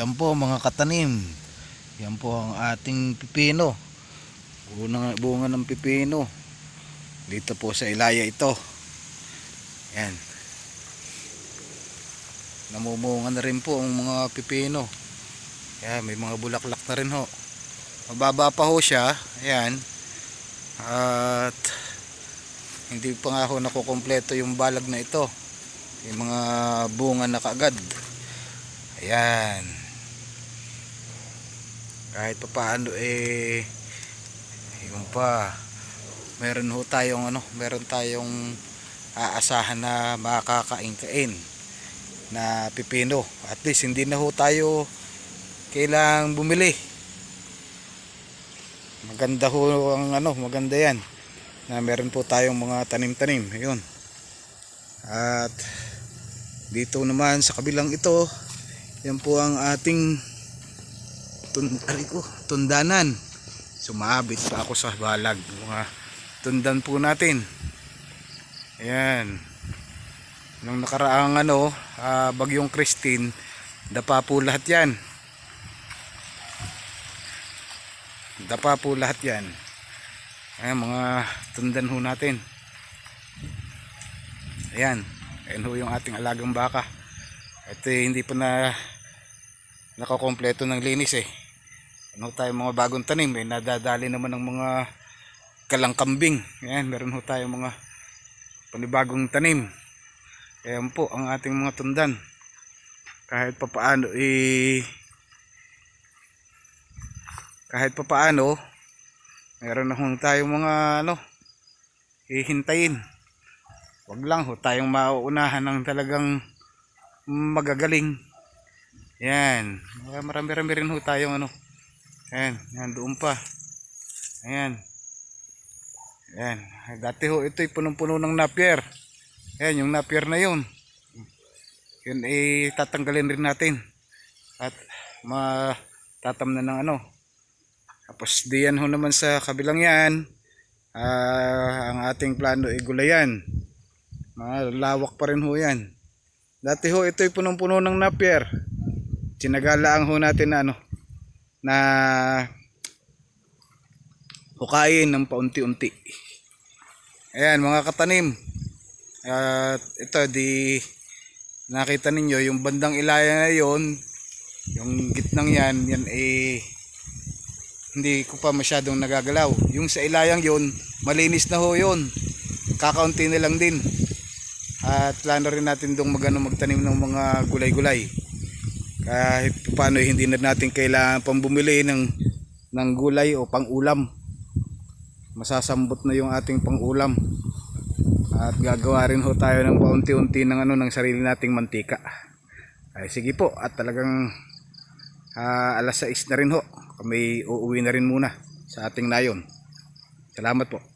Ayan po mga katanim. Yan po ang ating pipino. Bunga, bunga ng pipino. Dito po sa ilaya ito. Yan. Namumunga na rin po ang mga pipino. Yan, may mga bulaklak na rin ho. Mababa pa ho siya. Ayan. At hindi pa nga ho nakukompleto yung balag na ito. Yung mga bunga na kaagad. Ayan. Kahit pa paano eh yun pa. Meron ho tayong ano, meron tayong aasahan na makakain-kain na pipino. At least hindi na ho tayo kailang bumili. Maganda ho ang ano, maganda yan. Na meron po tayong mga tanim-tanim. Ayun. At dito naman sa kabilang ito, yan po ang ating tun aray ko, tundanan. Sumabit pa ako sa balag. Mga tundan po natin. Ayan. Nung nakaraang ano, ah, bagyong Christine, dapa po lahat yan. Dapa po lahat yan. Ayan, mga tundan ho natin. Ayan. Ayan ho yung ating alagang baka. Ito eh, hindi pa na nakakompleto ng linis eh. Ano tayo mga bagong tanim eh. Nadadali naman ng mga kalangkambing. Ayan, meron ho tayo mga panibagong tanim. Ayan po ang ating mga tundan. Kahit pa paano eh kahit pa paano meron na hong tayong mga ano hihintayin. Wag lang ho tayong mauunahan ng talagang magagaling. Yan. Marami-rami rin ho tayong ano. Ayan. Yan doon pa. Ayan. Ayan. Dati ho ito'y punong-puno ng napier. Ayan yung napier na yun. Yun eh tatanggalin rin natin. At matatam na ng ano. Tapos diyan ho naman sa kabilang yan. ah, ang ating plano ay gulayan. Malawak pa rin ho yan. Dati ho ito'y punong-puno ng napier. Tinagalaang ho natin na ano na hukayin ng paunti-unti. Ayan mga katanim. At ito di nakita ninyo yung bandang ilaya na yon yung gitnang yan yan eh hindi ko pa masyadong nagagalaw. Yung sa ilayang yon malinis na ho yun. Kakaunti na lang din. At plano rin natin dong magano magtanim ng mga gulay-gulay. Kahit paano eh, hindi na natin kailangan pang bumili ng ng gulay o pang-ulam. Masasambot na yung ating pang-ulam. At gagawa rin ho tayo ng paunti-unti ng ano ng sarili nating mantika. Ay sige po at talagang ah, alas 6 na rin ho. Kami uuwi na rin muna sa ating nayon. Salamat po.